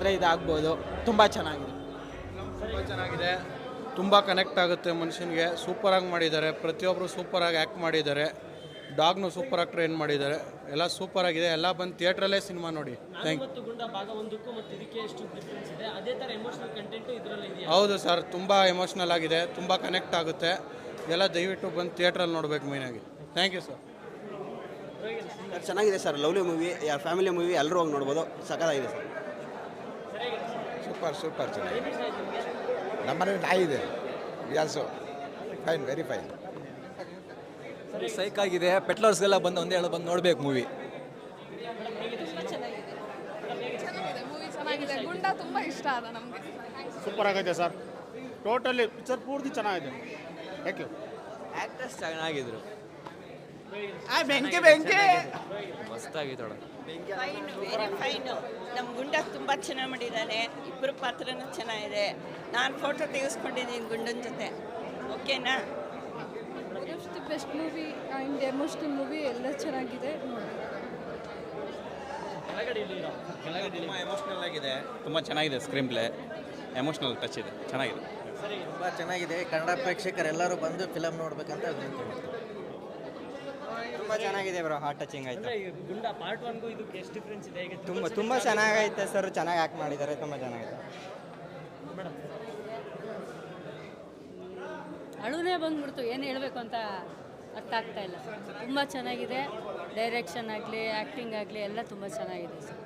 ಅಂದರೆ ಇದಾಗ್ಬೋದು. ತುಂಬ ಚೆನ್ನಾಗಿದೆ. ತುಂಬ ಚೆನ್ನಾಗಿದೆ. ತುಂಬ ಕನೆಕ್ಟ್ ಆಗುತ್ತೆ ಮನುಷ್ಯನಿಗೆ. ಸೂಪರಾಗಿ ಮಾಡಿದ್ದಾರೆ. ಪ್ರತಿಯೊಬ್ಬರು ಸೂಪರಾಗಿ ಆ್ಯಕ್ಟ್ ಮಾಡಿದ್ದಾರೆ. ಡಾಗ್ನು ಸೂಪರಾಗಿ ಟ್ರೈನ್ ಮಾಡಿದ್ದಾರೆ. ಎಲ್ಲ ಸೂಪರಾಗಿದೆ ಎಲ್ಲ ಬಂದು ಥಿಯೇಟ್ರಲ್ಲೇ ಸಿನಿಮಾ ನೋಡಿ. ಥ್ಯಾಂಕ್ ಮತ್ತು ಗುಂಡ ಭಾಗ ಒಂದಕ್ಕೂ ಮತ್ತು ಇದಕ್ಕೆ ಎಷ್ಟು ಡಿಫ್ರೆನ್ಸ್ ಇದೆ? ಅದೇ ಥರ ಎಮೋಷನಲ್ ಕಂಟೆಂಟು ಇದರಲ್ಲಿ ಇದೆಯಾ? ಹೌದು ಸರ್ ತುಂಬ ಎಮೋಷ್ನಲ್ ಆಗಿದೆ. ತುಂಬ ಕನೆಕ್ಟ್ ಆಗುತ್ತೆ. ಎಲ್ಲ ದಯವಿಟ್ಟು ಬಂದು ಥಿಯೇಟ್ರಲ್ಲಿ ನೋಡಬೇಕು ಮೇಯ್ನಾಗಿ ಥ್ಯಾಂಕ್ ಯು ಸರ್ ಸರ್ ಚೆನ್ನಾಗಿದೆ ಸರ್ ಲವ್ಲಿ ಮೂವಿ ಯಾರ ಫ್ಯಾಮಿಲಿ ಮೂವಿ ಎಲ್ಲರೂ ಹೋಗಿ ನೋಡ್ಬೋದು. ಸಖತ್ತಾಗಿದೆ ಸರ್ ಸೂಪರ್ ಸೂಪರ್ ಚೆನ್ನಾಗಿ ನಮ್ಮನೆ ನಾಯಿ ಇದೆ. ಆಲ್ಸೋ ಫೈನ್ ವೆರಿ ಫೈನ್ ಸೈಕ್ ಆಗಿದೆ. ಪೆಟ್ಲರ್ಸ್ಗೆಲ್ಲ ಬಂದು ಒಂದೇ ಹೇಳೋ ಬಂದು ನೋಡ್ಬೇಕು ಮೂವಿ ಚೆನ್ನಾಗಿದೆ ಮೂವಿ ಚೆನ್ನಾಗಿದೆ ಗುಂಡ ತುಂಬ ಇಷ್ಟ ಆದ ನಮಗೆ ಸೂಪರ್ ಆಗೈತೆ ಸರ್ ಟೋಟಲಿ ಪಿಕ್ಚರ್ ಪೂರ್ತಿ ಚೆನ್ನಾಗಿದೆ. ಥ್ಯಾಂಕ್ ಯು ಆ್ಯಕ್ಟರ್ಸ್ ಚೆನ್ನಾಗಿದ್ರು. ಬೆಂಕಿ ಬೆಂಕಿ. ಮಸ್ತಾಗಿತ್ತೋಳ ಫೈನ್ ವೆರಿ ಫೈನು ನಮ್ಮ ಗುಂಡ ತುಂಬ ಚೆನ್ನಾಗಿ ಮಾಡಿದ್ದಾನೆ ಇಬ್ಬರು ಪಾತ್ರನೂ ಚೆನ್ನಾಗಿದೆ. ನಾನು ಫೋಟೋ ತೆಗೆಸ್ಕೊಂಡಿದ್ದೀನಿ ಗುಂಡನ ಜೊತೆ. ಓಕೆನಾ best movie and emotional movie ಎಲ್ಲ ಚೆನ್ನಾಗಿದೆ. ತುಂಬ ಎಮೋಷ್ನಲ್ ಆಗಿದೆ. ತುಂಬ ಚೆನ್ನಾಗಿದೆ ಸ್ಕ್ರೀನ್ ಪ್ಲೇ ಎಮೋಷ್ನಲ್ ಟಚ್ ಇದೆ. ಚೆನ್ನಾಗಿದೆ. ತುಂಬ ಚೆನ್ನಾಗಿದೆ. ಕನ್ನಡ ಪ್ರೇಕ್ಷಕರೆಲ್ಲರೂ ಬಂದು ಫಿಲಮ್ ನೋಡಬೇಕಂತ ತುಂಬ ಚೆನ್ನಾಗಿದೆ ಬ್ರೋ ಹಾರ್ಟ್ ಟಚಿಂಗ್ ಆಯ್ತು. ಗುಂಡಾ ಗುಂಡ ಪಾರ್ಟ್ ಒನ್ಗೂ ಇದಕ್ಕೆ ಎಷ್ಟು ಡಿಫ್ರೆನ್ಸ್ ಇದೆ ಹೇಗೆ ತುಂಬಾ ತುಂಬ ಚೆನ್ನಾಗೈತೆ ಸರ್ ಚೆನ್ನಾಗಿ ಆಕ್ಟ್ ಮಾಡಿದ್ದಾರೆ ತುಂಬಾ ಚೆನ್ನಾಗಿದೆ. ಅಳುನೇ ಬಂದ್ಬಿಡ್ತು ಏನು ಹೇಳಬೇಕು ಅಂತ ಅರ್ಥ ಆಗ್ತಾ ಇಲ್ಲ. ತುಂಬ ಚೆನ್ನಾಗಿದೆ ಡೈರೆಕ್ಷನ್ ಆಗಲಿ ಆ್ಯಕ್ಟಿಂಗ್ ಆಗಲಿ ಎಲ್ಲ ತುಂಬ ಚೆನ್ನಾಗಿದೆ ಸರ್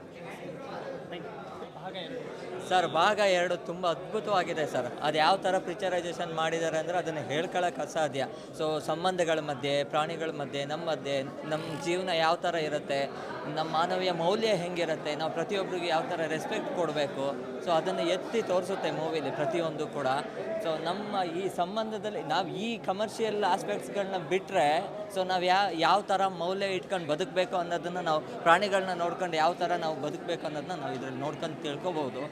ಸರ್, ಭಾಗ ಎರಡು ತುಂಬ ಅದ್ಭುತವಾಗಿದೆ ಸರ್. ಅದು ಯಾವ ಥರ ಪಿಕ್ಚರೈಸೇಷನ್ ಮಾಡಿದ್ದಾರೆ ಅಂದರೆ ಅದನ್ನು ಹೇಳ್ಕೊಳ್ಳೋಕೆ ಅಸಾಧ್ಯ. ಸೊ ಸಂಬಂಧಗಳ ಮಧ್ಯೆ, ಪ್ರಾಣಿಗಳ ಮಧ್ಯೆ ನಮ್ಮ ಮಧ್ಯೆ ನಮ್ಮ ಜೀವನ ಯಾವ ಥರ ಇರುತ್ತೆ ನಮ್ಮ ಮಾನವೀಯ ಮೌಲ್ಯ ಹೆಂಗಿರುತ್ತೆ, ನಾವು ಪ್ರತಿಯೊಬ್ಬರಿಗೆ ಯಾವ ಥರ ರೆಸ್ಪೆಕ್ಟ್ ಕೊಡಬೇಕು ಸೊ ಅದನ್ನು ಎತ್ತಿ ತೋರಿಸುತ್ತೆ ಮೂವಿಲಿ ಪ್ರತಿಯೊಂದು ಕೂಡ. ಸೊ ನಮ್ಮ ಈ ಸಂಬಂಧದಲ್ಲಿ ನಾವು ಈ ಕಮರ್ಷಿಯಲ್ ಆಸ್ಪೆಕ್ಟ್ಸ್ಗಳನ್ನ ಬಿಟ್ಟರೆ ಸೊ ನಾವು ಯಾವ ಯಾವ ಥರ ಮೌಲ್ಯ ಇಟ್ಕೊಂಡು ಬದುಕಬೇಕು ಅನ್ನೋದನ್ನು ನಾವು ಪ್ರಾಣಿಗಳನ್ನ ನೋಡ್ಕೊಂಡು ಯಾವ ಥರ ನಾವು ಬದುಕಬೇಕು ಅನ್ನೋದನ್ನ ನಾವು ಇದರಲ್ಲಿ ನೋಡ್ಕೊಂಡು ತಿಳ್ಕೊಬೋದು.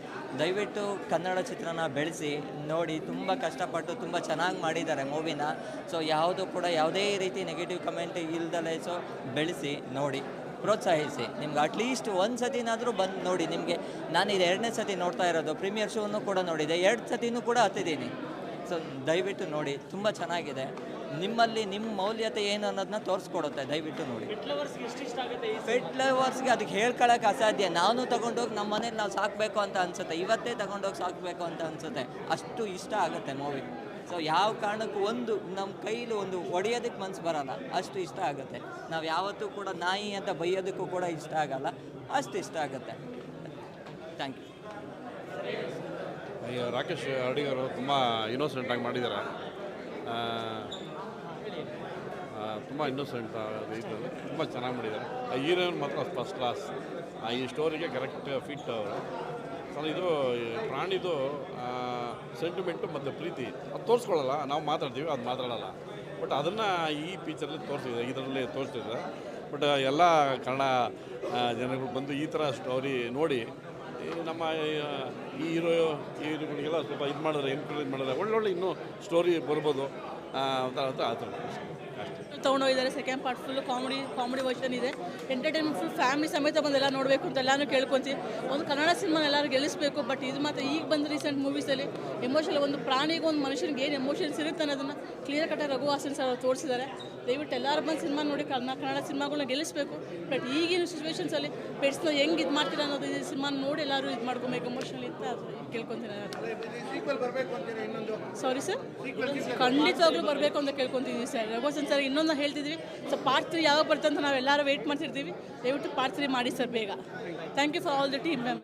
ದಯವಿಟ್ಟು ಕನ್ನಡ ಚಿತ್ರನ ಬೆಳೆಸಿ, ನೋಡಿ, ತುಂಬ ಕಷ್ಟಪಟ್ಟು ತುಂಬ ಚೆನ್ನಾಗಿ ಮಾಡಿದ್ದಾರೆ ಮೂವಿನ. ಸೊ ಯಾವುದು ಕೂಡ ಯಾವುದೇ ರೀತಿ ನೆಗೆಟಿವ್ ಕಮೆಂಟ್ ಇಲ್ದಲೇ ಸೊ ಬೆಳೆಸಿ, ನೋಡಿ, ಪ್ರೋತ್ಸಾಹಿಸಿ. ನಿಮ್ಗೆ ಅಟ್ಲೀಸ್ಟ್ ಒಂದು ಸತಿನಾದರೂ ಬಂದು ನೋಡಿ, ನಿಮಗೆ. ನಾನು ಇದು ಎರಡನೇ ಸತಿ ನೋಡ್ತಾ ಇರೋದು ಪ್ರೀಮಿಯರ್ ಶೋನು ಕೂಡ ನೋಡಿದೆ, ಎರಡು ಸತಿನೂ ಕೂಡ ಹತ್ತಿದ್ದೀನಿ. ಸೊ ದಯವಿಟ್ಟು ನೋಡಿ, ತುಂಬ ಚೆನ್ನಾಗಿದೆ. ನಿಮ್ಮಲ್ಲಿ ನಿಮ್ಮ ಮೌಲ್ಯತೆ ಏನು ಅನ್ನೋದನ್ನ ತೋರಿಸ್ಕೊಡುತ್ತೆ, ದಯವಿಟ್ಟು ನೋಡಿ. ಪೆಟ್ ಲವರ್ಸ್ಗೆ ಎಷ್ಟು ಇಷ್ಟ ಆಗುತ್ತೆ ಈ ಪೆಟ್ ಲವರ್ಸ್ಗೆ ಅದಕ್ಕೆ ಹೇಳ್ಕೊಳಕ್ಕೆ ಅಸಾಧ್ಯ. ನಾನು ತಗೊಂಡೋಗಿ ನಮ್ಮ ಮನೇಲಿ ನಾವು ಸಾಕಬೇಕು ಅಂತ ಅನ್ಸುತ್ತೆ. ಇವತ್ತೇ ತಗೊಂಡೋಗಿ ಸಾಕಬೇಕು ಅಂತ ಅನ್ಸುತ್ತೆ. ಅಷ್ಟು ಇಷ್ಟ ಆಗುತ್ತೆ ಮೂವಿ. ಸೊ ಯಾವ ಕಾರಣಕ್ಕೂ ಒಂದು ನಮ್ಮ ಕೈಲಿ ಒಂದು ಒಡೆಯೋದಕ್ಕೆ ಮನ್ಸು ಬರಲ್ಲ. ಅಷ್ಟು ಇಷ್ಟ ಆಗುತ್ತೆ. ನಾವು ಯಾವತ್ತೂ ಕೂಡ ನಾಯಿ ಅಂತ ಬೈಯೋದಕ್ಕೂ ಕೂಡ ಇಷ್ಟ ಆಗಲ್ಲ. ಅಷ್ಟು ಇಷ್ಟ ಆಗುತ್ತೆ. ಥ್ಯಾಂಕ್ ಯು ಅಯ್ಯೋ, ರಾಕೇಶ್ ಅಡಿಗರು ತುಂಬ ಇನ್ನೋಸೆಂಟಾಗಿ ಮಾಡಿದ್ದಾರೆ. ತುಂಬ ಇನ್ನೋಸೆಂಟ್ ರೀತಿಯಲ್ಲಿ ತುಂಬ ಚೆನ್ನಾಗಿ ಮಾಡಿದ್ದಾರೆ. ಆ ಹೀರೋಯಿನ್ ಮಾತ್ರ ಫಸ್ಟ್ ಕ್ಲಾಸ್ ಈ ಸ್ಟೋರಿಗೆ ಕರೆಕ್ಟ್ ಫಿಟ್ ಅವರು. ಸೊ ಇದು ಪ್ರಾಣಿದು ಸೆಂಟಿಮೆಂಟು ಮತ್ತು ಪ್ರೀತಿ. ಅದು ತೋರಿಸ್ಕೊಳ್ಳಲ್ಲ ನಾವು ಮಾತಾಡ್ತೀವಿ, ಅದು ಮಾತಾಡಲ್ಲ. ಬಟ್ ಅದನ್ನು ಈ ಪಿಕ್ಚರಲ್ಲಿ ತೋರಿಸಿದೆ, ಇದರಲ್ಲಿ ತೋರಿಸಿದೆ. ಬಟ್ ಎಲ್ಲ ಕನ್ನಡ ಜನಗಳು ಬಂದು ಈ ಥರ ಸ್ಟೋರಿ ನೋಡಿ ನಮ್ಮ, ಈ ಹೀರೋ ಹೀರೋಗಳಿಗೆಲ್ಲ ಸ್ವಲ್ಪ ಇದು ಮಾಡಿದ್ರೆ ಎನ್ಕರೇಜ್ ಮಾಡಿದ್ರೆ ಒಳ್ಳೊಳ್ಳೆ ಇನ್ನೂ ಸ್ಟೋರಿ ಬರ್ಬೋದು. ಅಂತ ಆ ಥರ ತೊಗೊಂಡೋಗಿದ್ದಾರೆ second part full comedy comedy version ಇದೆ. ಎಂಟರ್ಟೈನ್ಮೆಂಟ್ ಫುಲ್ ಫ್ಯಾಮಿಲಿ ಸಮೇತ ಬಂದೆಲ್ಲ ನೋಡಬೇಕು ಅಂತ ಎಲ್ಲಾನು ಕೇಳ್ಕೊಂತೀವಿ. ಒಂದು ಕನ್ನಡ ಸಿನಿಮಾ ಎಲ್ಲರೂ ಗೆಲ್ಲಿಸಬೇಕು ಬಟ್ ಇದು ಮಾತ್ರ ಈಗ ಬಂದು ರೀಸೆಂಟ್ ಮೂವೀಸಲ್ಲಿ ಎಮೋಷನಲ್ ಒಂದು ಪ್ರಾಣಿಗೆ ಒಂದು ಮನುಷ್ಯನಿಗೆ ಏನು ಎಮೋಷನ್ಸ್ ಇರುತ್ತೆ ಅನ್ನೋದನ್ನು ಕ್ಲಿಯರ್ ಕಟ್ಟ ರಘುವಾಸನ್ ಸರ್ ಅವ್ರು ತೋರಿಸಿದ್ದಾರೆ. ದಯವಿಟ್ಟು ಎಲ್ಲರೂ ಬಂದು ಸಿನಿಮಾ ನೋಡಿ ಕನ್ನಡ ಕನ್ನಡ ಸಿನಿಮಾಗಳನ್ನ ಗೆಲ್ಲಿಸಬೇಕು. ಬಟ್ ಈಗಿನ ಸಿಚುವೇಶನ್ಸಲ್ಲಿ ಪೆಟ್ಸ್ನ ಹೆಂಗೆ ಇದು ಮಾಡ್ತೀರ ಅನ್ನೋದು ಈ ಸಿನಿಮಾ ನೋಡಿ ಎಲ್ಲರೂ ಇದು ಮಾಡ್ಕೊಬೇಕು ಎಮೋಷನಲ್ ಅಂತ. ಕೇಳ್ಕೊತೀನಿ ಸಾರಿ ಸರ್ ಖಂಡಿತವಾಗ್ಲೂ ಬರಬೇಕು ಅಂತ ಕೇಳ್ಕೊತೀನಿ ಸರ್ ರಘುವಸನ್ ಸರ್. ಇನ್ನೊಂದು ಹೇಳ್ತಿದ್ವಿ. ಸೊ ಪಾರ್ಟ್ ತ್ರೀ ಯಾವಾಗ ಬರ್ತಂತ ನಾವೆಲ್ಲರೂ ವೆಯ್ಟ್ ಮಾಡ್ತಿರ್ತೀವಿ. ದಯವಿಟ್ಟು ಪಾರ್ಟ್ ತ್ರೀ ಮಾಡಿ ಸರ್ ಬೇಗ. Thank you for all the team ma'am